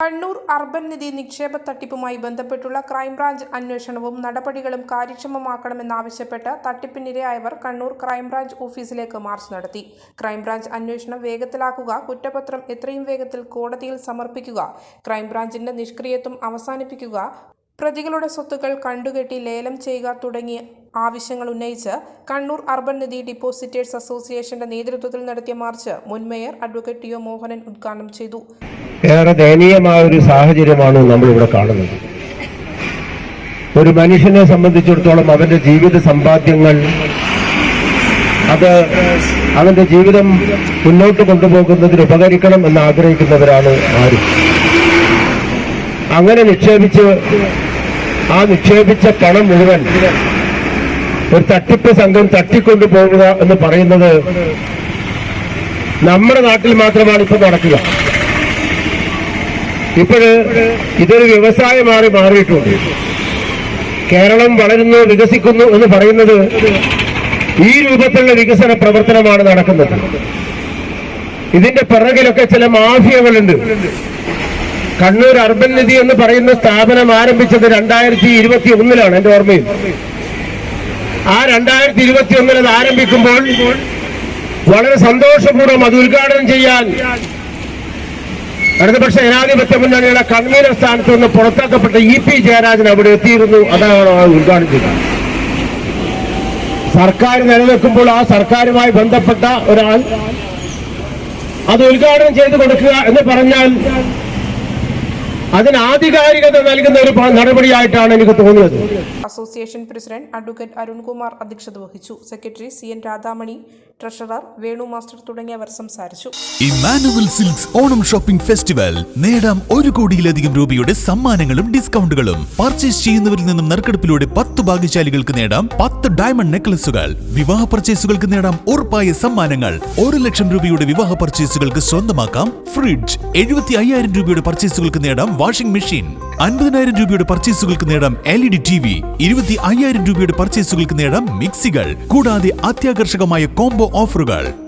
Kannur urban നിധി നിക്ഷേപ തട്ടിപ്പുമായി ബന്ധപ്പെട്ടുള്ള ക്രൈംബ്രാഞ്ച് അന്വേഷണവും നടപടികളും കാര്യക്ഷമമാക്കണമെന്നാവശ്യപ്പെട്ട് തട്ടിപ്പിനിരയായവർ കണ്ണൂർ ക്രൈംബ്രാഞ്ച് ഓഫീസിലേക്ക് മാർച്ച് നടത്തി. ക്രൈംബ്രാഞ്ച് അന്വേഷണം വേഗത്തിലാക്കുക കുറ്റപത്രം എത്രയും വേഗത്തിൽ കോടതിയിൽ സമർപ്പിക്കുക ക്രൈംബ്രാഞ്ചിന്റെ നിഷ്ക്രിയത്വം അവസാനിപ്പിക്കുക പ്രതികളുടെ സ്വത്തുക്കൾ കണ്ടുകെട്ടി ലേലം ചെയ്യുക തുടങ്ങിയ ആവശ്യങ്ങൾ ഉന്നയിച്ച് കണ്ണൂർ അർബൻ നിധി ഡിപ്പോസിറ്റേഴ്സ് അസോസിയേഷന്റെ നേതൃത്വത്തിൽ നടത്തിയ മാർച്ച് മുൻ mayor advocate T O Mohanan ഉദ്ഘാടനം ചെയ്തു. ഏറെ ദയനീയമായ ഒരു സാഹചര്യമാണ് നമ്മളിവിടെ കാണുന്നത്. ഒരു മനുഷ്യനെ സംബന്ധിച്ചിടത്തോളം അവന്റെ ജീവിത സമ്പാദ്യങ്ങൾ അത് അവന്റെ ജീവിതം മുന്നോട്ട് കൊണ്ടുപോകുന്നതിന് ഉപകരിക്കണം എന്ന് ആഗ്രഹിക്കുന്നവരാണ് ആരും. അങ്ങനെ നിക്ഷേപിച്ച് ആ നിക്ഷേപിച്ച പണം മുഴുവൻ ഒരു തട്ടിപ്പ് സംഘം തട്ടിക്കൊണ്ടു പോകുക എന്ന് പറയുന്നത് നമ്മുടെ നാട്ടിൽ മാത്രമാണ് ഇപ്പൊ നടക്കുക. ഇപ്പോഴ് ഇതൊരു വ്യവസായമായി മാറിയിട്ടുണ്ട്. കേരളം വളരുന്നു വികസിക്കുന്നു എന്ന് പറയുന്നത് ഈ രൂപത്തിലുള്ള വികസന പ്രവർത്തനമാണ് നടക്കുന്നത്. ഇതിന്റെ പിറകിലൊക്കെ ചില മാഫിയകളുണ്ട്. കണ്ണൂർ അർബൻ നിധി എന്ന് പറയുന്ന സ്ഥാപനം ആരംഭിച്ചത് രണ്ടായിരത്തി ഇരുപത്തി ഒന്നിലാണ് എന്റെ ഓർമ്മയിൽ. ആ രണ്ടായിരത്തി ഇരുപത്തി ഒന്നിൽ അത് ആരംഭിക്കുമ്പോൾ വളരെ സന്തോഷപൂർവം അത് ഉദ്ഘാടനം ചെയ്യാൻ ഇടതുപക്ഷ ജനാധിപത്യ മുന്നണിയുടെ കൺവീനർ സ്ഥാനത്ത് നിന്ന് പുറത്താക്കപ്പെട്ട ഇ പി ജയരാജൻ അവിടെ എത്തിയിരുന്നു അതാണ് ഉദ്ഘാടനം ചെയ്തത്. സർക്കാർ നിലനിൽക്കുമ്പോൾ ആ സർക്കാരുമായി ബന്ധപ്പെട്ട ഒരാൾ അത് ഉദ്ഘാടനം ചെയ്തു കൊടുക്കുക എന്ന് പറഞ്ഞാൽ അതിന് ആധികാരികത നൽകുന്ന ഒരു നടപടിയായിട്ടാണ് എനിക്ക് തോന്നിയത്. അസോസിയേഷൻ പ്രസിഡന്റ് അഡ്വക്കേറ്റ് അരുൺകുമാർ അധ്യക്ഷത വഹിച്ചു. Secretary C N Radhamani treasurer Venu master തുടങ്ങിയവർ സംസാരിച്ചു. Emmanuel Silks Onam shopping festival. നേടാം ഒരു കോടിയിലധികം രൂപയുടെ സമ്മാനങ്ങളും ഡിസ്കൗണ്ടുകളും. പർച്ചേസ് ചെയ്യുന്നവരിൽ നിന്നും നറുക്കെടുപ്പിലൂടെ പത്ത് ഭാഗ്യശാലികൾക്ക് നേടാം പത്ത് ഡയമണ്ട് നെക്ലസുകൾ. വിവാഹ പർച്ചേസുകൾക്ക് നേടാം ഉറപ്പായ സമ്മാനങ്ങൾ. ഒരു ലക്ഷം രൂപയുടെ വിവാഹ പർച്ചേസുകൾക്ക് സ്വന്തമാക്കാം ഫ്രിഡ്ജ്. എഴുപത്തി അയ്യായിരം രൂപയുടെ പർച്ചേസുകൾക്ക് നേടാം വാഷിംഗ് മെഷീൻ. അൻപതിനായിരം രൂപയുടെ പർച്ചേസുകൾക്ക് നേടാം L E D T V. ഇരുപത്തി അയ്യായിരം രൂപയുടെ പർച്ചേസുകൾക്ക് നേടാം മിക്സികൾ. കൂടാതെ അത്യാകർഷകമായ കോംബോ ഓഫറുകൾ